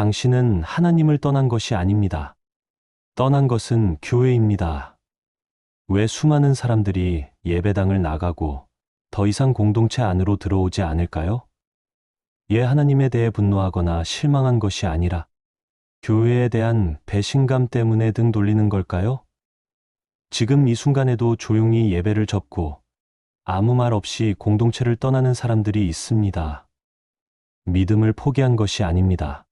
당신은 하나님을 떠난 것이 아닙니다. 떠난 것은 교회입니다. 왜 수많은 사람들이 예배당을 나가고 더 이상 공동체 안으로 들어오지 않을까요? 예, 하나님에 대해 분노하거나 실망한 것이 아니라 교회에 대한 배신감 때문에 등 돌리는 걸까요? 지금 이 순간에도 조용히 예배를 접고 아무 말 없이 공동체를 떠나는 사람들이 있습니다. 믿음을 포기한 것이 아닙니다.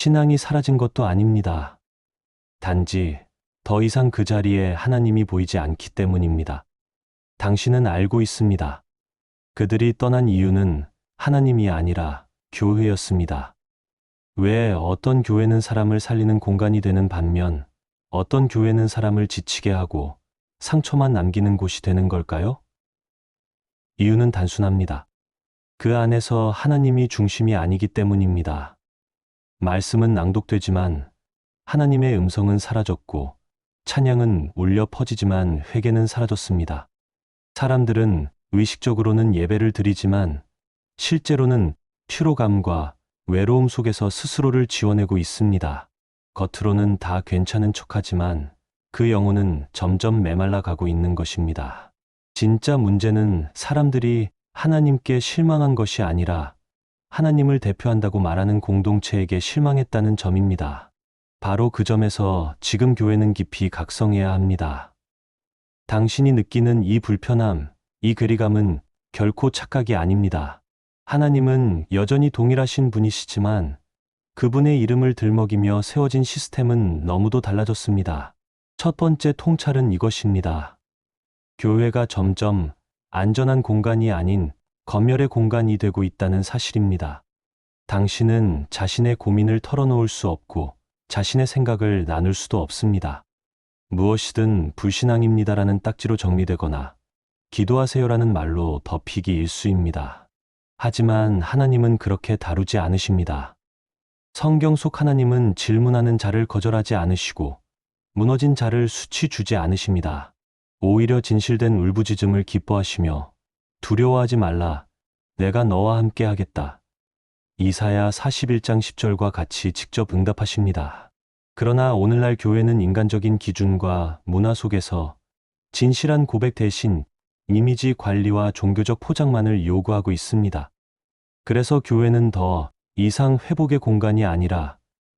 신앙이 사라진 것도 아닙니다. 단지 더 이상 그 자리에 하나님이 보이지 않기 때문입니다. 당신은 알고 있습니다. 그들이 떠난 이유는 하나님이 아니라 교회였습니다. 왜 어떤 교회는 사람을 살리는 공간이 되는 반면 어떤 교회는 사람을 지치게 하고 상처만 남기는 곳이 되는 걸까요? 이유는 단순합니다. 그 안에서 하나님이 중심이 아니기 때문입니다. 말씀은 낭독되지만 하나님의 음성은 사라졌고 찬양은 울려 퍼지지만 회개는 사라졌습니다. 사람들은 의식적으로는 예배를 드리지만 실제로는 피로감과 외로움 속에서 스스로를 지워내고 있습니다. 겉으로는 다 괜찮은 척하지만 그 영혼은 점점 메말라 가고 있는 것입니다. 진짜 문제는 사람들이 하나님께 실망한 것이 아니라 하나님을 대표한다고 말하는 공동체에게 실망했다는 점입니다. 바로 그 점에서 지금 교회는 깊이 각성해야 합니다. 당신이 느끼는 이 불편함, 이 괴리감은 결코 착각이 아닙니다. 하나님은 여전히 동일하신 분이시지만 그분의 이름을 들먹이며 세워진 시스템은 너무도 달라졌습니다. 첫 번째 통찰은 이것입니다. 교회가 점점 안전한 공간이 아닌 검열의 공간이 되고 있다는 사실입니다. 당신은 자신의 고민을 털어놓을 수 없고 자신의 생각을 나눌 수도 없습니다. 무엇이든 불신앙입니다라는 딱지로 정리되거나 기도하세요라는 말로 덮이기 일수입니다. 하지만 하나님은 그렇게 다루지 않으십니다. 성경 속 하나님은 질문하는 자를 거절하지 않으시고 무너진 자를 수치 주지 않으십니다. 오히려 진실된 울부짖음을 기뻐하시며 두려워하지 말라. 내가 너와 함께 하겠다. 이사야 41장 10절과 같이 직접 응답하십니다. 그러나 오늘날 교회는 인간적인 기준과 문화 속에서 진실한 고백 대신 이미지 관리와 종교적 포장만을 요구하고 있습니다. 그래서 교회는 더 이상 회복의 공간이 아니라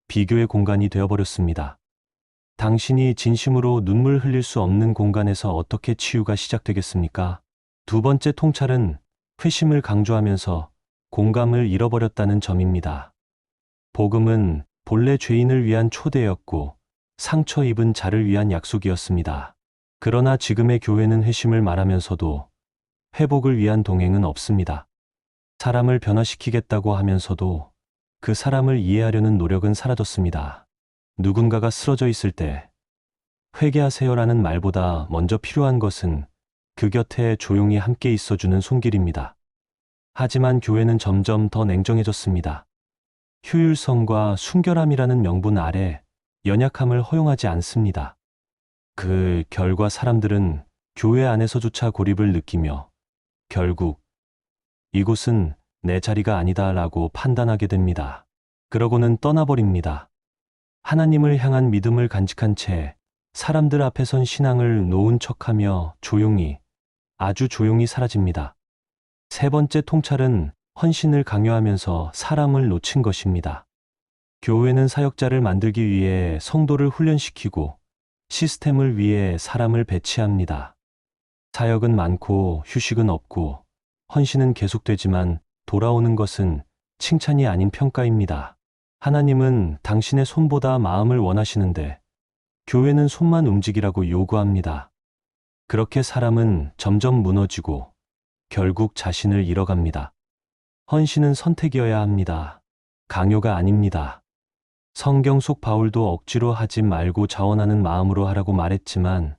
비교의 공간이 되어버렸습니다. 당신이 진심으로 눈물 흘릴 수 없는 공간에서 어떻게 치유가 시작되겠습니까? 두 번째 통찰은 회심을 강조하면서 공감을 잃어버렸다는 점입니다. 복음은 본래 죄인을 위한 초대였고 상처 입은 자를 위한 약속이었습니다. 그러나 지금의 교회는 회심을 말하면서도 회복을 위한 동행은 없습니다. 사람을 변화시키겠다고 하면서도 그 사람을 이해하려는 노력은 사라졌습니다. 누군가가 쓰러져 있을 때 회개하세요라는 말보다 먼저 필요한 것은 그 곁에 조용히 함께 있어주는 손길입니다. 하지만 교회는 점점 더 냉정해졌습니다. 효율성과 순결함이라는 명분 아래 연약함을 허용하지 않습니다. 그 결과 사람들은 교회 안에서조차 고립을 느끼며 결국 이곳은 내 자리가 아니다라고 판단하게 됩니다. 그러고는 떠나버립니다. 하나님을 향한 믿음을 간직한 채 사람들 앞에 선 신앙을 놓은 척하며 조용히, 아주 조용히 사라집니다. 세 번째 통찰은 헌신을 강요하면서 사람을 놓친 것입니다. 교회는 사역자를 만들기 위해 성도를 훈련시키고 시스템을 위해 사람을 배치합니다. 사역은 많고 휴식은 없고 헌신은 계속되지만 돌아오는 것은 칭찬이 아닌 평가입니다. 하나님은 당신의 손보다 마음을 원하시는데 교회는 손만 움직이라고 요구합니다. 그렇게 사람은 점점 무너지고 결국 자신을 잃어갑니다. 헌신은 선택이어야 합니다. 강요가 아닙니다. 성경 속 바울도 억지로 하지 말고 자원하는 마음으로 하라고 말했지만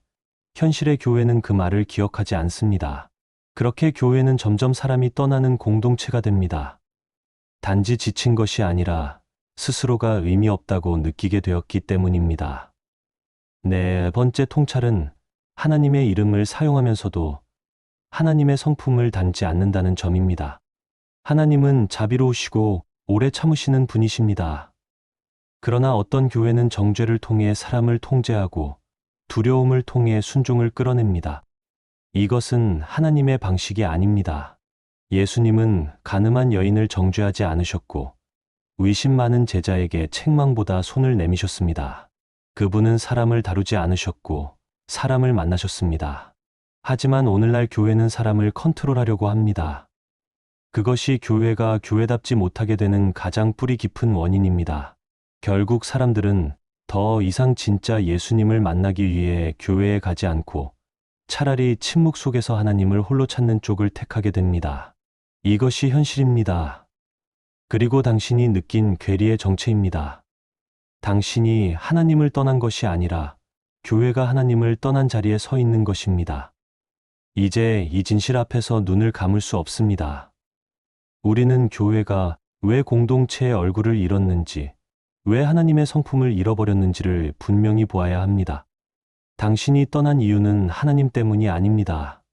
현실의 교회는 그 말을 기억하지 않습니다. 그렇게 교회는 점점 사람이 떠나는 공동체가 됩니다. 단지 지친 것이 아니라 스스로가 의미 없다고 느끼게 되었기 때문입니다. 네 번째 통찰은 하나님의 이름을 사용하면서도 하나님의 성품을 닮지 않는다는 점입니다. 하나님은 자비로우시고 오래 참으시는 분이십니다. 그러나 어떤 교회는 정죄를 통해 사람을 통제하고 두려움을 통해 순종을 끌어냅니다. 이것은 하나님의 방식이 아닙니다. 예수님은 가늠한 여인을 정죄하지 않으셨고 의심 많은 제자에게 책망보다 손을 내미셨습니다. 그분은 사람을 다루지 않으셨고 사람을 만나셨습니다. 하지만 오늘날 교회는 사람을 컨트롤하려고 합니다. 그것이 교회가 교회답지 못하게 되는 가장 뿌리 깊은 원인입니다. 결국 사람들은 더 이상 진짜 예수님을 만나기 위해 교회에 가지 않고 차라리 침묵 속에서 하나님을 홀로 찾는 쪽을 택하게 됩니다. 이것이 현실입니다. 그리고 당신이 느낀 괴리의 정체입니다. 당신이 하나님을 떠난 것이 아니라 교회가 하나님을 떠난 자리에 서 있는 것입니다. 이제 이 진실 앞에서 눈을 감을 수 없습니다. 우리는 교회가 왜 공동체의 얼굴을 잃었는지, 왜 하나님의 성품을 잃어버렸는지를 분명히 보아야 합니다. 당신이 떠난 이유는 하나님 때문이 아닙니다.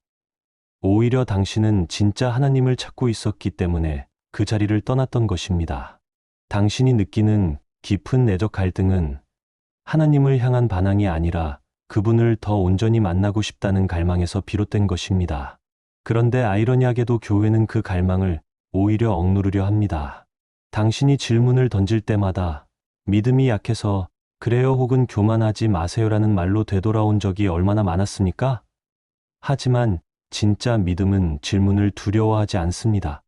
오히려 당신은 진짜 하나님을 찾고 있었기 때문에 그 자리를 떠났던 것입니다. 당신이 느끼는 깊은 내적 갈등은 하나님을 향한 반항이 아니라 그분을 더 온전히 만나고 싶다는 갈망에서 비롯된 것입니다. 그런데 아이러니하게도 교회는 그 갈망을 오히려 억누르려 합니다. 당신이 질문을 던질 때마다 믿음이 약해서 그래요 혹은 교만하지 마세요라는 말로 되돌아온 적이 얼마나 많았습니까? 하지만 진짜 믿음은 질문을 두려워하지 않습니다.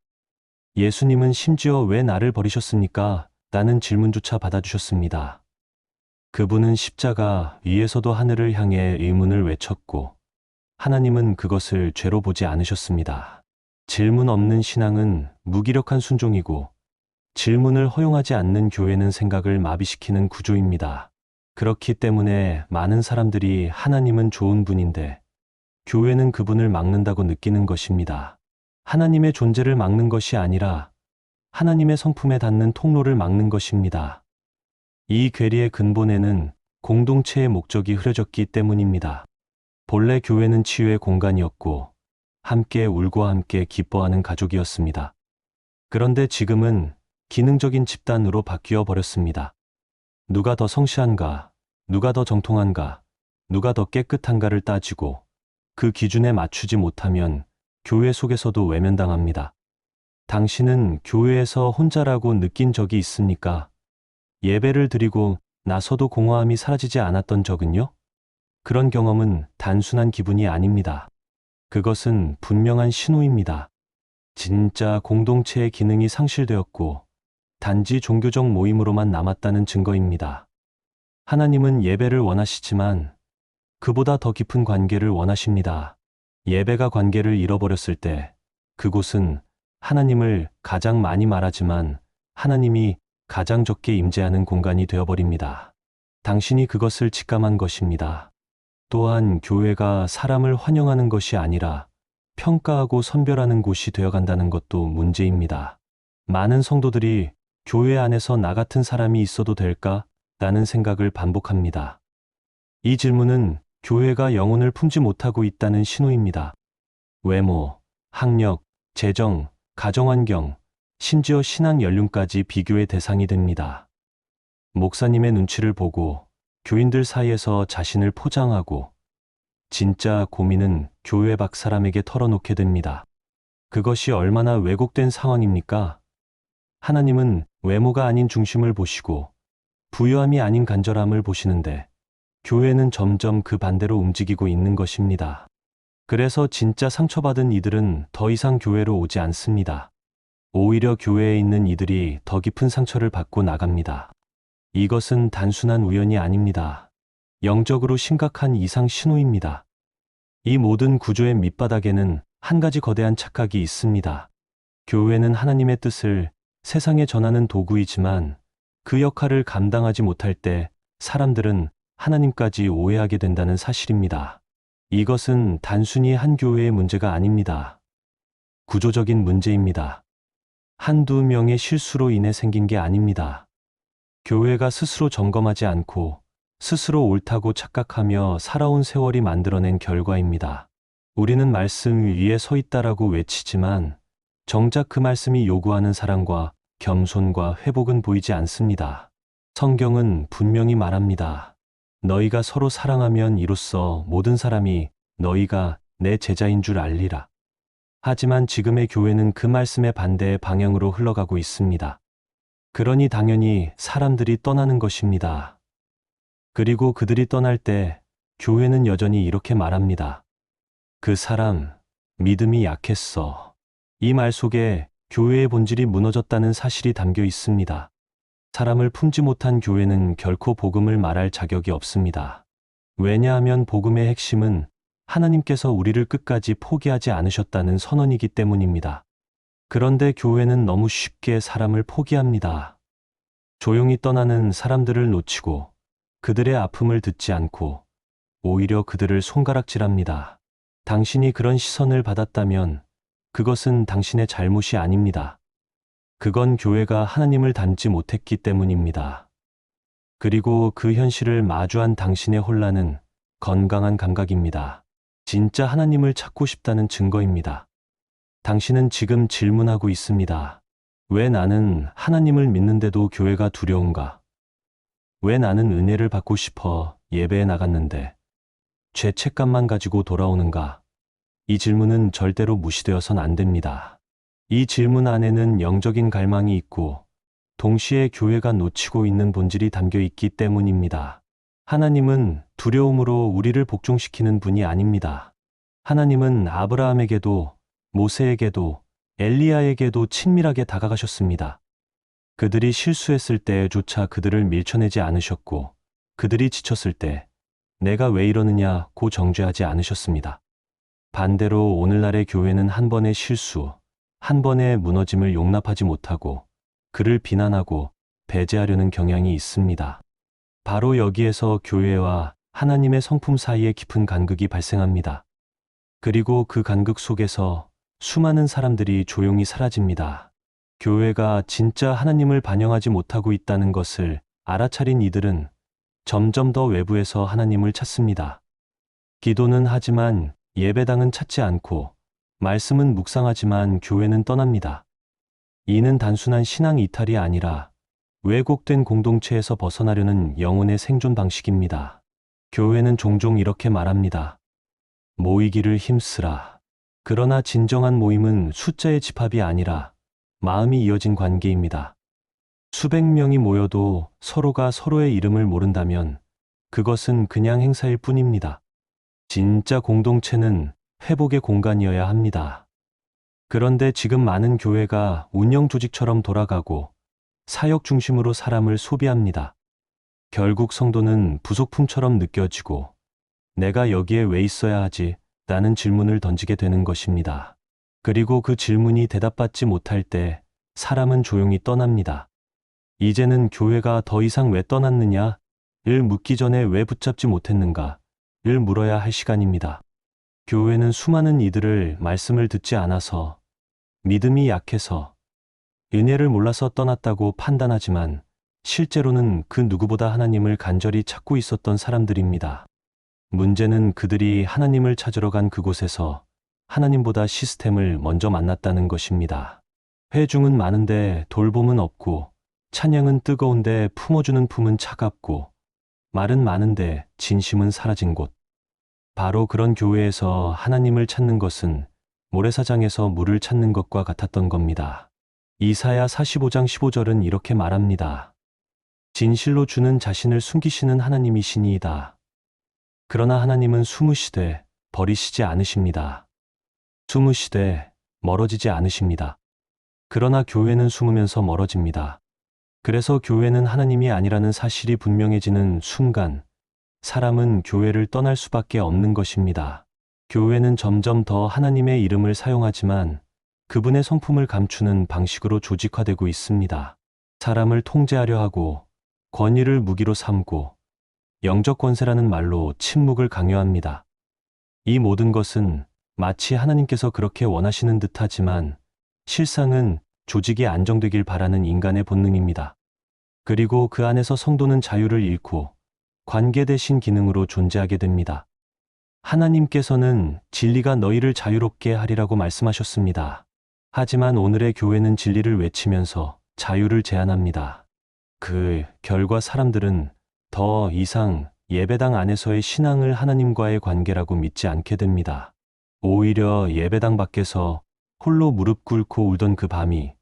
예수님은 심지어 왜 나를 버리셨습니까? 라는 질문조차 받아주셨습니다. 그분은 십자가 위에서도 하늘을 향해 의문을 외쳤고 하나님은 그것을 죄로 보지 않으셨습니다. 질문 없는 신앙은 무기력한 순종이고 질문을 허용하지 않는 교회는 생각을 마비시키는 구조입니다. 그렇기 때문에 많은 사람들이 하나님은 좋은 분인데 교회는 그분을 막는다고 느끼는 것입니다. 하나님의 존재를 막는 것이 아니라 하나님의 성품에 닿는 통로를 막는 것입니다. 이 괴리의 근본에는 공동체의 목적이 흐려졌기 때문입니다. 본래 교회는 치유의 공간이었고 함께 울고 함께 기뻐하는 가족이었습니다. 그런데 지금은 기능적인 집단으로 바뀌어 버렸습니다. 누가 더 성실한가, 누가 더 정통한가, 누가 더 깨끗한가를 따지고 그 기준에 맞추지 못하면 교회 속에서도 외면당합니다. 당신은 교회에서 혼자라고 느낀 적이 있습니까? 예배를 드리고 나서도 공허함이 사라지지 않았던 적은요? 그런 경험은 단순한 기분이 아닙니다. 그것은 분명한 신호입니다. 진짜 공동체의 기능이 상실되었고 단지 종교적 모임으로만 남았다는 증거입니다. 하나님은 예배를 원하시지만 그보다 더 깊은 관계를 원하십니다. 예배가 관계를 잃어버렸을 때 그곳은 하나님을 가장 많이 말하지만 하나님이 가장 적게 임재하는 공간이 되어버립니다. 당신이 그것을 직감한 것입니다. 또한 교회가 사람을 환영하는 것이 아니라 평가하고 선별하는 곳이 되어간다는 것도 문제입니다. 많은 성도들이 교회 안에서 나 같은 사람이 있어도 될까? 라는 생각을 반복합니다. 이 질문은 교회가 영혼을 품지 못하고 있다는 신호입니다. 외모, 학력, 재정, 가정환경, 심지어 신앙 연륜까지 비교의 대상이 됩니다. 목사님의 눈치를 보고 교인들 사이에서 자신을 포장하고 진짜 고민은 교회 밖 사람에게 털어놓게 됩니다. 그것이 얼마나 왜곡된 상황입니까? 하나님은 외모가 아닌 중심을 보시고 부유함이 아닌 간절함을 보시는데 교회는 점점 그 반대로 움직이고 있는 것입니다. 그래서 진짜 상처받은 이들은 더 이상 교회로 오지 않습니다. 오히려 교회에 있는 이들이 더 깊은 상처를 받고 나갑니다. 이것은 단순한 우연이 아닙니다. 영적으로 심각한 이상 신호입니다. 이 모든 구조의 밑바닥에는 한 가지 거대한 착각이 있습니다. 교회는 하나님의 뜻을 세상에 전하는 도구이지만 그 역할을 감당하지 못할 때 사람들은 하나님까지 오해하게 된다는 사실입니다. 이것은 단순히 한 교회의 문제가 아닙니다. 구조적인 문제입니다. 한두 명의 실수로 인해 생긴 게 아닙니다. 교회가 스스로 점검하지 않고 스스로 옳다고 착각하며 살아온 세월이 만들어낸 결과입니다. 우리는 말씀 위에 서 있다라고 외치지만 정작 그 말씀이 요구하는 사랑과 겸손과 회복은 보이지 않습니다. 성경은 분명히 말합니다. 너희가 서로 사랑하면 이로써 모든 사람이 너희가 내 제자인 줄 알리라. 하지만 지금의 교회는 그 말씀의 반대의 방향으로 흘러가고 있습니다. 그러니 당연히 사람들이 떠나는 것입니다. 그리고 그들이 떠날 때 교회는 여전히 이렇게 말합니다. 그 사람, 믿음이 약했어. 이 말 속에 교회의 본질이 무너졌다는 사실이 담겨 있습니다. 사람을 품지 못한 교회는 결코 복음을 말할 자격이 없습니다. 왜냐하면 복음의 핵심은 하나님께서 우리를 끝까지 포기하지 않으셨다는 선언이기 때문입니다. 그런데 교회는 너무 쉽게 사람을 포기합니다. 조용히 떠나는 사람들을 놓치고 그들의 아픔을 듣지 않고 오히려 그들을 손가락질합니다. 당신이 그런 시선을 받았다면 그것은 당신의 잘못이 아닙니다. 그건 교회가 하나님을 닮지 못했기 때문입니다. 그리고 그 현실을 마주한 당신의 혼란은 건강한 감각입니다. 진짜 하나님을 찾고 싶다는 증거입니다. 당신은 지금 질문하고 있습니다. 왜 나는 하나님을 믿는데도 교회가 두려운가? 왜 나는 은혜를 받고 싶어 예배에 나갔는데 죄책감만 가지고 돌아오는가? 이 질문은 절대로 무시되어선 안 됩니다. 이 질문 안에는 영적인 갈망이 있고 동시에 교회가 놓치고 있는 본질이 담겨 있기 때문입니다. 하나님은 두려움으로 우리를 복종시키는 분이 아닙니다. 하나님은 아브라함에게도 모세에게도 엘리야에게도 친밀하게 다가가셨습니다. 그들이 실수했을 때조차 그들을 밀쳐내지 않으셨고 그들이 지쳤을 때 내가 왜 이러느냐 고 정죄하지 않으셨습니다. 반대로 오늘날의 교회는 한 번의 실수, 한 번의 무너짐을 용납하지 못하고 그를 비난하고 배제하려는 경향이 있습니다. 바로 여기에서 교회와 하나님의 성품 사이에 깊은 간극이 발생합니다. 그리고 그 간극 속에서 수많은 사람들이 조용히 사라집니다. 교회가 진짜 하나님을 반영하지 못하고 있다는 것을 알아차린 이들은 점점 더 외부에서 하나님을 찾습니다. 기도는 하지만 예배당은 찾지 않고 말씀은 묵상하지만 교회는 떠납니다. 이는 단순한 신앙 이탈이 아니라 왜곡된 공동체에서 벗어나려는 영혼의 생존 방식입니다. 교회는 종종 이렇게 말합니다. 모이기를 힘쓰라. 그러나 진정한 모임은 숫자의 집합이 아니라 마음이 이어진 관계입니다. 수백 명이 모여도 서로가 서로의 이름을 모른다면 그것은 그냥 행사일 뿐입니다. 진짜 공동체는 회복의 공간이어야 합니다. 그런데 지금 많은 교회가 운영 조직처럼 돌아가고 사역 중심으로 사람을 소비합니다. 결국 성도는 부속품처럼 느껴지고 내가 여기에 왜 있어야 하지? 라는 질문을 던지게 되는 것입니다. 그리고 그 질문이 대답받지 못할 때 사람은 조용히 떠납니다. 이제는 교회가 더 이상 왜 떠났느냐? 를 묻기 전에 왜 붙잡지 못했는가? 를 물어야 할 시간입니다. 교회는 수많은 이들을 말씀을 듣지 않아서 믿음이 약해서 은혜를 몰라서 떠났다고 판단하지만 실제로는 그 누구보다 하나님을 간절히 찾고 있었던 사람들입니다. 문제는 그들이 하나님을 찾으러 간 그곳에서 하나님보다 시스템을 먼저 만났다는 것입니다. 회중은 많은데 돌봄은 없고 찬양은 뜨거운데 품어주는 품은 차갑고 말은 많은데 진심은 사라진 곳. 바로 그런 교회에서 하나님을 찾는 것은 모래사장에서 물을 찾는 것과 같았던 겁니다. 이사야 45장 15절은 이렇게 말합니다. 진실로 주는 자신을 숨기시는 하나님이시니이다. 그러나 하나님은 숨으시되 버리시지 않으십니다. 숨으시되 멀어지지 않으십니다. 그러나 교회는 숨으면서 멀어집니다. 그래서 교회는 하나님이 아니라는 사실이 분명해지는 순간 사람은 교회를 떠날 수밖에 없는 것입니다. 교회는 점점 더 하나님의 이름을 사용하지만 그분의 성품을 감추는 방식으로 조직화되고 있습니다. 사람을 통제하려 하고 권위를 무기로 삼고 영적 권세라는 말로 침묵을 강요합니다. 이 모든 것은 마치 하나님께서 그렇게 원하시는 듯하지만 실상은 조직이 안정되길 바라는 인간의 본능입니다. 그리고 그 안에서 성도는 자유를 잃고 관계 대신 기능으로 존재하게 됩니다. 하나님께서는 진리가 너희를 자유롭게 하리라고 말씀하셨습니다. 하지만 오늘의 교회는 진리를 외치면서 자유를 제안합니다. 그 결과 사람들은 더 이상 예배당 안에서의 신앙을 하나님과의 관계라고 믿지 않게 됩니다. 오히려 예배당 밖에서 홀로 무릎 꿇고 울던 그 밤이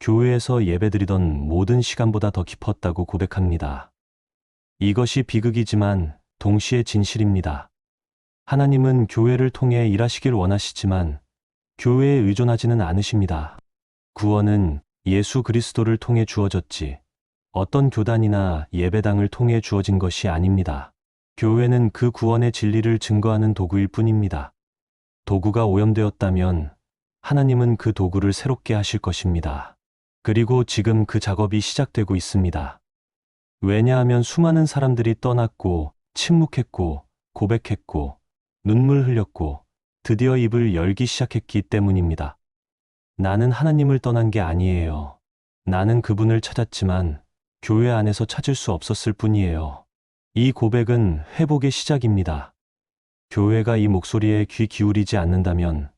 교회에서 예배드리던 모든 시간보다 더 깊었다고 고백합니다. 이것이 비극이지만 동시에 진실입니다. 하나님은 교회를 통해 일하시길 원하시지만 교회에 의존하지는 않으십니다. 구원은 예수 그리스도를 통해 주어졌지 어떤 교단이나 예배당을 통해 주어진 것이 아닙니다. 교회는 그 구원의 진리를 증거하는 도구일 뿐입니다. 도구가 오염되었다면 하나님은 그 도구를 새롭게 하실 것입니다. 그리고 지금 그 작업이 시작되고 있습니다. 왜냐하면 수많은 사람들이 떠났고 침묵했고 고백했고 눈물 흘렸고 드디어 입을 열기 시작했기 때문입니다. 나는 하나님을 떠난 게 아니에요. 나는 그분을 찾았지만 교회 안에서 찾을 수 없었을 뿐이에요. 이 고백은 회복의 시작입니다. 교회가 이 목소리에 귀 기울이지 않는다면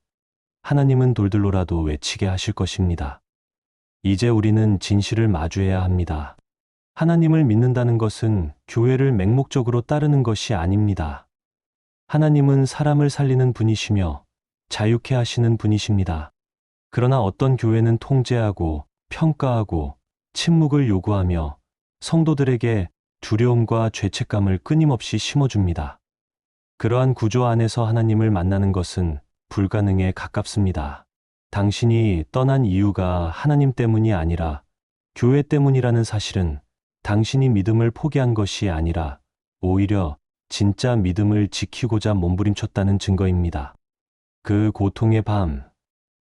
하나님은 돌들로라도 외치게 하실 것입니다. 이제 우리는 진실을 마주해야 합니다. 하나님을 믿는다는 것은 교회를 맹목적으로 따르는 것이 아닙니다. 하나님은 사람을 살리는 분이시며 자유케 하시는 분이십니다. 그러나 어떤 교회는 통제하고 평가하고 침묵을 요구하며 성도들에게 두려움과 죄책감을 끊임없이 심어줍니다. 그러한 구조 안에서 하나님을 만나는 것은 불가능에 가깝습니다. 당신이 떠난 이유가 하나님 때문이 아니라 교회 때문이라는 사실은 당신이 믿음을 포기한 것이 아니라 오히려 진짜 믿음을 지키고자 몸부림쳤다는 증거입니다. 그 고통의 밤,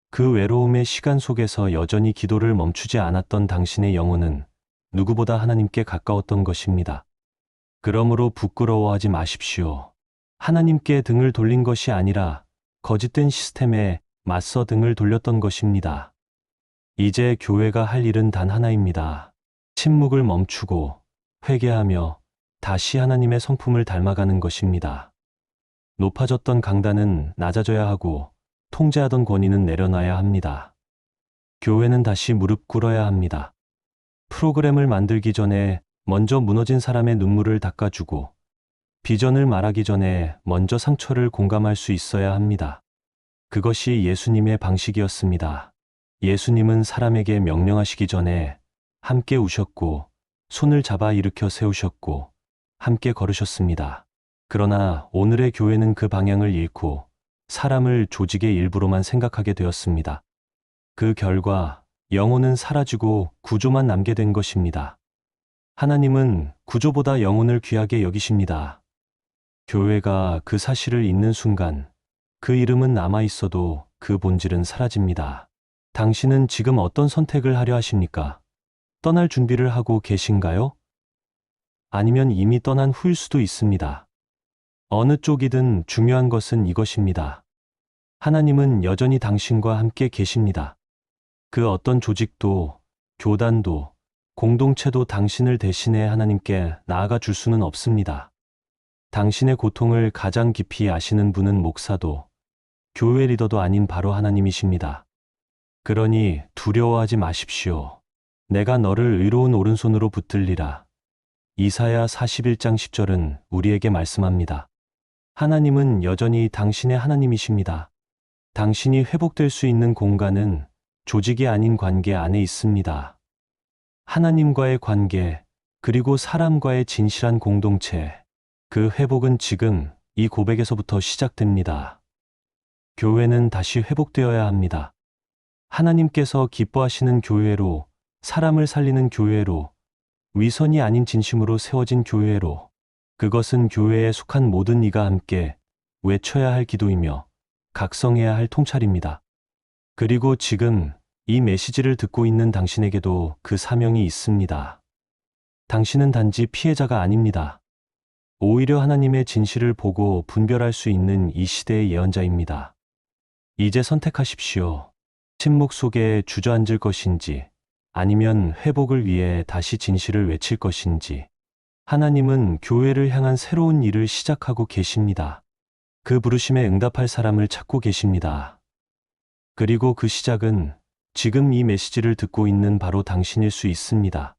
그 외로움의 시간 속에서 여전히 기도를 멈추지 않았던 당신의 영혼은 누구보다 하나님께 가까웠던 것입니다. 그러므로 부끄러워하지 마십시오. 하나님께 등을 돌린 것이 아니라 거짓된 시스템에 맞서 등을 돌렸던 것입니다. 이제 교회가 할 일은 단 하나입니다. 침묵을 멈추고 회개하며 다시 하나님의 성품을 닮아가는 것입니다. 높아졌던 강단은 낮아져야 하고 통제하던 권위는 내려놔야 합니다. 교회는 다시 무릎 꿇어야 합니다. 프로그램을 만들기 전에 먼저 무너진 사람의 눈물을 닦아주고 비전을 말하기 전에 먼저 상처를 공감할 수 있어야 합니다. 그것이 예수님의 방식이었습니다. 예수님은 사람에게 명령하시기 전에 함께 우셨고 손을 잡아 일으켜 세우셨고 함께 걸으셨습니다. 그러나 오늘의 교회는 그 방향을 잃고 사람을 조직의 일부로만 생각하게 되었습니다. 그 결과 영혼은 사라지고 구조만 남게 된 것입니다. 하나님은 구조보다 영혼을 귀하게 여기십니다. 교회가 그 사실을 잊는 순간 그 이름은 남아 있어도 그 본질은 사라집니다. 당신은 지금 어떤 선택을 하려 하십니까? 떠날 준비를 하고 계신가요? 아니면 이미 떠난 후일 수도 있습니다. 어느 쪽이든 중요한 것은 이것입니다. 하나님은 여전히 당신과 함께 계십니다. 그 어떤 조직도, 교단도, 공동체도 당신을 대신해 하나님께 나아가 줄 수는 없습니다. 당신의 고통을 가장 깊이 아시는 분은 목사도, 교회 리더도 아닌 바로 하나님이십니다. 그러니 두려워하지 마십시오. 내가 너를 의로운 오른손으로 붙들리라. 이사야 41장 10절은 우리에게 말씀합니다. 하나님은 여전히 당신의 하나님이십니다. 당신이 회복될 수 있는 공간은 조직이 아닌 관계 안에 있습니다. 하나님과의 관계, 그리고 사람과의 진실한 공동체, 그 회복은 지금 이 고백에서부터 시작됩니다. 교회는 다시 회복되어야 합니다. 하나님께서 기뻐하시는 교회로, 사람을 살리는 교회로, 위선이 아닌 진심으로 세워진 교회로, 그것은 교회에 속한 모든 이가 함께 외쳐야 할 기도이며 각성해야 할 통찰입니다. 그리고 지금 이 메시지를 듣고 있는 당신에게도 그 사명이 있습니다. 당신은 단지 피해자가 아닙니다. 오히려 하나님의 진실을 보고 분별할 수 있는 이 시대의 예언자입니다. 이제 선택하십시오. 침묵 속에 주저앉을 것인지, 아니면 회복을 위해 다시 진실을 외칠 것인지. 하나님은 교회를 향한 새로운 일을 시작하고 계십니다. 그 부르심에 응답할 사람을 찾고 계십니다. 그리고 그 시작은 지금 이 메시지를 듣고 있는 바로 당신일 수 있습니다.